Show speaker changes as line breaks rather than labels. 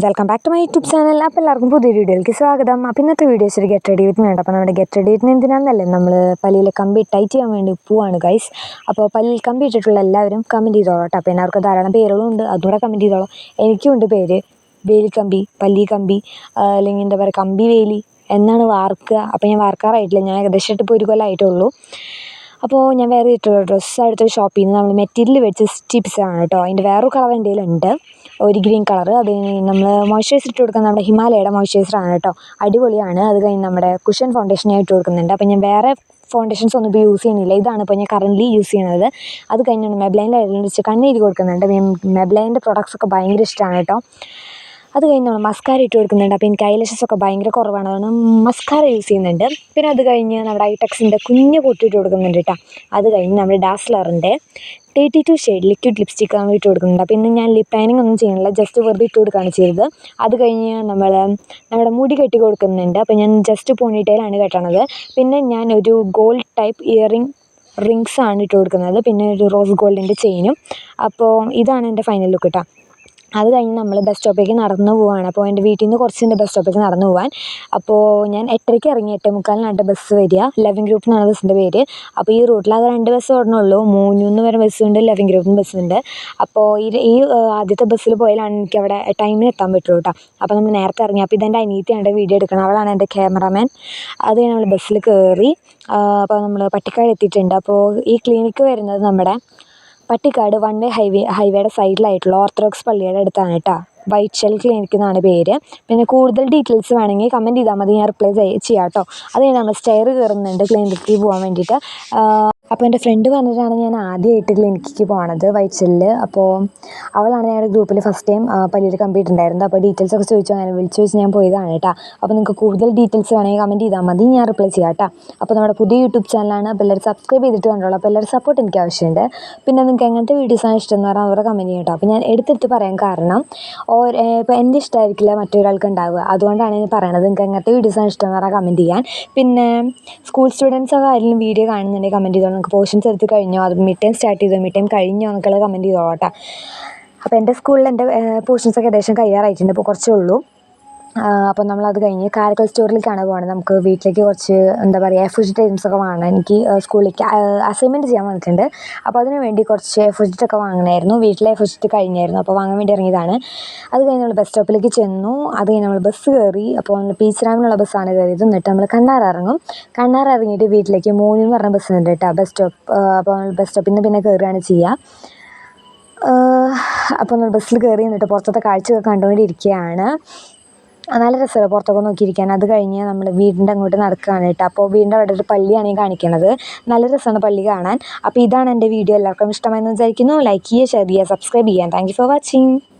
Welcome back to my YouTube channel അപ്പോൾ എല്ലാവർക്കും പുതിയ വീഡിയോയിലേക്ക് സ്വാഗതം. അപ്പോൾ ഇന്നത്തെ വീഡിയോസ് ഒരു ഗെറ്റ് റെഡി വിത്ത് വേണ്ട അപ്പോൾ നമ്മുടെ ഗെറ്റ് റെഡി വിത്തിന് എന്തിനാണെന്നല്ലേ നമ്മൾ പല്ലിയിൽ കമ്പി ടൈറ്റ് ചെയ്യാൻ വേണ്ടി പോവാണ് ഗൈസ് അപ്പോൾ പല്ലിൽ കമ്പി ഇട്ടിട്ടുള്ള എല്ലാവരും കമന്റ് ചെയ്തോളാം കേട്ടോ. അപ്പോൾ എല്ലാവർക്കും ധാരാളം പേരുകളും ഉണ്ട്. അതുകൂടെ കമന്റ് ചെയ്തോളാം. എനിക്കുണ്ട് പേര്. വേലിക്കമ്പി പല്ലി കമ്പി അല്ലെങ്കിൽ എന്താ പറയുക കമ്പി വേലി എന്നാണ് വാർക്കുക. അപ്പോൾ ഞാൻ വാർക്കാറായിട്ടില്ല. ഞാൻ ഏകദേശം ഇപ്പോൾ ഒരു കൊല്ലമായിട്ടുള്ളൂ അപ്പോൾ ഞാൻ വേറെ ഇട്ടുള്ള ഡ്രസ്സ് അടുത്തൊരു ഷോപ്പിൽ നിന്ന് നമ്മൾ മെറ്റീരിയൽ വെച്ച് സ്റ്റിപ്സാണ് കേട്ടോ. അതിന്റെ വേറൊരു കളർ എന്തെങ്കിലും കയ്യിലുണ്ട്. ഒരു ഗ്രീൻ കളർ. അത് നമ്മൾ മോയ്സ്ചറൈസർ ഇട്ട് കൊടുക്കുന്ന നമ്മുടെ ഹിമാലയയുടെ മോയ്സ്ചറൈസർ ആണ് കേട്ടോ. അടിപൊളിയാണ്. അത് കഴിഞ്ഞ് നമ്മുടെ കുഷൻ ഫൗണ്ടേഷൻ ഞാൻ ഇട്ട് കൊടുക്കുന്നുണ്ട്. അപ്പോൾ ഞാൻ വേറെ ഫൗണ്ടേഷൻസ് ഒന്നും ഇപ്പോൾ യൂസ് ചെയ്യുന്നില്ല. ഇതാണ് ഇപ്പോൾ ഞാൻ കറന്റ്ലി യൂസ് ചെയ്യുന്നത്. അത് കഴിഞ്ഞാണ് മെബ്ലൈന്റെ വെച്ച് കണ്ണെഴുതി കൊടുക്കുന്നുണ്ട്. മെബ്ലൈന്റെ പ്രൊഡക്ട്സ് ഒക്കെ ഭയങ്കര ഇഷ്ടമാണ് കേട്ടോ. അത് കഴിഞ്ഞ് നമ്മൾ മസ്കാര ഇട്ട് കൊടുക്കുന്നുണ്ട്. അപ്പോൾ എനിക്ക് ഐലഷസ് ഒക്കെ ഭയങ്കര കുറവാണ്. അതുകൊണ്ട് മസ്കാര യൂസ് ചെയ്യുന്നുണ്ട്. പിന്നെ അത് കഴിഞ്ഞ് നമ്മുടെ ഐടെക്സിന്റെ കുഞ്ഞ് പൊട്ടി ഇട്ട് കൊടുക്കുന്നുണ്ട് കേട്ടോ അത് കഴിഞ്ഞ് നമ്മുടെ ഡാസ്ലറിന്റെ thirty two shade liquid lipstick നമ്മൾ ഇട്ട് കൊടുക്കുന്നുണ്ട്. അപ്പോൾ ഇന്ന് ഞാൻ ലിപ് ലൈനിങ് ഒന്നും ചെയ്യുന്നില്ല ജസ്റ്റ് വെറുതെ ഇട്ട് കൊടുക്കുകയാണ് ചെയ്തത്. അത് കഴിഞ്ഞ് നമ്മൾ നമ്മുടെ മുടി കെട്ടി കൊടുക്കുന്നുണ്ട്. അപ്പോൾ ഞാൻ ജസ്റ്റ് പോണിറ്റയിലാണ് കെട്ടണത്. പിന്നെ ഞാൻ ഒരു ഗോൾഡ് ടൈപ്പ് ഇയറിംഗ് റിങ്സ് ആണ് ഇട്ട് കൊടുക്കുന്നത്. പിന്നെ ഒരു റോസ് ഗോൾഡിന്റെ ചെയിനും. അപ്പോൾ ഇതാണ് എന്റെ ഫൈനൽ ലുക്ക് കേട്ടോ അത് കഴിഞ്ഞ് നമ്മൾ ബസ് സ്റ്റോപ്പിലേക്ക് നടന്നു പോവുകയാണ് അപ്പോൾ എന്റെ വീട്ടിൽ നിന്ന് കുറച്ചുണ്ട് ബസ് സ്റ്റോപ്പിലേക്ക് നടന്നു പോവാൻ. അപ്പോൾ ഞാൻ എട്ടരയ്ക്ക് ഇറങ്ങി എട്ടേ മുക്കാലിനാണ് ബസ് വരിക. ലെവൻ ഗ്രൂപ്പ് എന്നാണ് ബസ്സിന്റെ പേര്. അപ്പോൾ ഈ റൂട്ടിൽ അത് രണ്ട് ബസ് ഓടണുള്ളൂ. മൂന്നൂന്ന് വരെ ബസ്സുണ്ട് ലെവൻ ഗ്രൂപ്പിന് ബസ്സുണ്ട് അപ്പോൾ ഈ ഈ ആദ്യത്തെ ബസ്സിൽ പോയാലാണ് എനിക്ക് അവിടെ ടൈമിന് എത്താൻ പറ്റുള്ളൂ കേട്ടോ അപ്പോൾ നമ്മൾ നേരത്തെ ഇറങ്ങി. അപ്പോൾ ഇതെന്റെ അനിയത്തിയാണ് വീഡിയോ എടുക്കണം അവളാണ് എന്റെ ക്യാമറാമാൻ അത് നമ്മൾ ബസ്സിൽ കയറി അപ്പോൾ നമ്മൾ പട്ടിക്കാട് എത്തിയിട്ടുണ്ട്. അപ്പോൾ ഈ ക്ലിനിക്ക് വരുന്നത് നമ്മുടെ പട്ടിക്കാട് വൺ വേ ഹൈവേ ഹൈവേയുടെ സൈഡിലായിട്ടുള്ള ഓർത്തഡോക്സ് പള്ളിയുടെ അടുത്താണ് കേട്ടോ വൈറ്റ് ഷെൽ ക്ലിനിക്ക് എന്നാണ് പേര്. പിന്നെ കൂടുതൽ ഡീറ്റെയിൽസ് വേണമെങ്കിൽ കമന്റ് ചെയ്താൽ മതി. ഞാൻ റിപ്ലൈ ചെയ്യാം കേട്ടോ അത് കഴിഞ്ഞ് നമ്മൾ സ്റ്റെയർ കയറുന്നുണ്ട് ക്ലിനിക്കിൽ പോകാൻ വേണ്ടിയിട്ട്. അപ്പോൾ എന്റെ ഫ്രണ്ട് പറഞ്ഞിട്ടാണ് ഞാൻ ആദ്യമായിട്ട് ക്ലിനിക്കിലേക്ക് പോകണത് വൈറ്റ് ഷെല്ലിൽ അപ്പോൾ അവളാണ് ഞങ്ങളുടെ ഗ്രൂപ്പിൽ ഫസ്റ്റ് ടൈം പല്ലിയിൽ കമ്പ്യൂട്ടർ ഉണ്ടായിരുന്നത് അപ്പോൾ ഡീറ്റെയിൽസ് ഒക്കെ ചോദിച്ചു. അങ്ങനെ വിളിച്ചു ചോദിച്ച് ഞാൻ പോയതാണ് കേട്ടോ അപ്പോൾ നിങ്ങൾക്ക് കൂടുതൽ ഡീറ്റെയിൽസ് വേണമെങ്കിൽ കമന്റ് ചെയ്താൽ മതി. ഞാൻ റിപ്ലൈ ചെയ്യാം കേട്ടോ അപ്പോൾ നമ്മുടെ പുതിയ യൂട്യൂബ് ചാനലാണ് അപ്പോൾ എല്ലാവരും സബ്സ്ക്രൈബ് ചെയ്തിട്ട് കണ്ടോളൂ. അപ്പോൾ എല്ലാവരും സപ്പോർട്ട് എനിക്ക് ആവശ്യമുണ്ട്. പിന്നെ നിങ്ങൾക്ക് എങ്ങനത്തെ വീഡിയോസാണ് ഇഷ്ടം എന്ന് പറഞ്ഞാൽ അവരുടെ കമന്റ് കേട്ടോ അപ്പോൾ ഞാൻ എടുത്തെടുത്ത് പറയാൻ കാരണം ഓ ഇപ്പോൾ എന്റെ ഇഷ്ടമായിരിക്കില്ല മറ്റൊരാൾക്ക് ഉണ്ടാവുക അതുകൊണ്ടാണ് ഞാൻ പറയണത്. നിങ്ങൾക്ക് എങ്ങനത്തെ വീഡിയോസാണ് ഇഷ്ടം എന്ന് പറഞ്ഞാൽ കമന്റ് ചെയ്യാൻ. പിന്നെ സ്കൂൾ സ്റ്റുഡൻസ് ഒക്കെ ആരെങ്കിലും വീഡിയോ കാണുന്നുണ്ടെങ്കിൽ കമന്റ് ചെയ്തോളൂ. നിങ്ങൾക്ക് പോർഷൻസ് എടുത്ത് കഴിഞ്ഞോ? അത് മിഡ് ടൈം സ്റ്റാർട്ട് ചെയ്തോ? മിഡ് ടൈം കഴിഞ്ഞോ? എന്നൊക്കെയുള്ള കമന്റ് ചെയ്തോളൂ കേട്ടോ. അപ്പോൾ എന്റെ സ്കൂളിൽ എന്റെ പോർഷൻസ് ഒക്കെ ഏകദേശം കഴിയാറായിട്ടുണ്ട് ഇപ്പോൾ കുറച്ചേ ഉള്ളൂ. അപ്പോൾ നമ്മളത് കഴിഞ്ഞ് കാരക്കൽ സ്റ്റോറിലേക്കാണ് പോകുന്നത് നമുക്ക് വീട്ടിലേക്ക് കുറച്ച് എന്താ പറയുക എഫുജിറ്റ് ഐറ്റംസ് ഒക്കെ വാങ്ങണം. എനിക്ക് സ്കൂളിലേക്ക് അസൈൻമെന്റ് ചെയ്യാൻ വന്നിട്ടുണ്ട്. അപ്പോൾ അതിന് വേണ്ടി കുറച്ച് എഫുജിറ്റ് ഒക്കെ വാങ്ങണമായിരുന്നു വീട്ടിലെ എഫുജിറ്റ് കഴിഞ്ഞായിരുന്നു. അപ്പോൾ വാങ്ങാൻ വേണ്ടി ഇറങ്ങിയതാണ്. അത് കഴിഞ്ഞ് നമ്മൾ ബസ് സ്റ്റോപ്പിലേക്ക് ചെന്നു. അത് കഴിഞ്ഞ് നമ്മൾ ബസ് കയറി. അപ്പോൾ നമ്മൾ പീച്ചിറാമിനുള്ള ബസ്സാണ് കയറിയത്. എന്നിട്ട് നമ്മൾ കണ്ണാർ ഇറങ്ങും. കണ്ണാർ ഇറങ്ങിയിട്ട് വീട്ടിലേക്ക് മൂന്നിൽ എന്ന് പറഞ്ഞ ബസ് ഉണ്ട് കേട്ടോ. ബസ് സ്റ്റോപ്പ് അപ്പോൾ നമ്മൾ ബസ് സ്റ്റോപ്പിൽ നിന്ന് പിന്നെ കയറുകയാണ് ചെയ്യുക അപ്പോൾ നമ്മൾ ബസ്സിൽ കയറി. എന്നിട്ട് പുറത്തത്തെ കാഴ്ചയൊക്കെ കണ്ടുകൊണ്ടിരിക്കുകയാണ്. നല്ല രസമാണ് പുറത്തൊക്കെ നോക്കിയിരിക്കാൻ. അത് കഴിഞ്ഞ് നമ്മൾ വീടിന്റെ അങ്ങോട്ട് നടക്കുകയാണ് കേട്ടോ. അപ്പോൾ വീടിന്റെ അവിടെ ഒരു പള്ളിയാണ് ഞാൻ കാണിക്കുന്നത് നല്ല രസമാണ് പള്ളി കാണാൻ. അപ്പോൾ ഇതാണ് എന്റെ വീഡിയോ. എല്ലാവർക്കും ഇഷ്ടമായെന്ന് വിചാരിക്കുന്നു. ലൈക്ക് ചെയ്യുക ഷെയർ ചെയ്യുക സബ്സ്ക്രൈബ് ചെയ്യാൻ താങ്ക് ഫോർ വാച്ചിങ്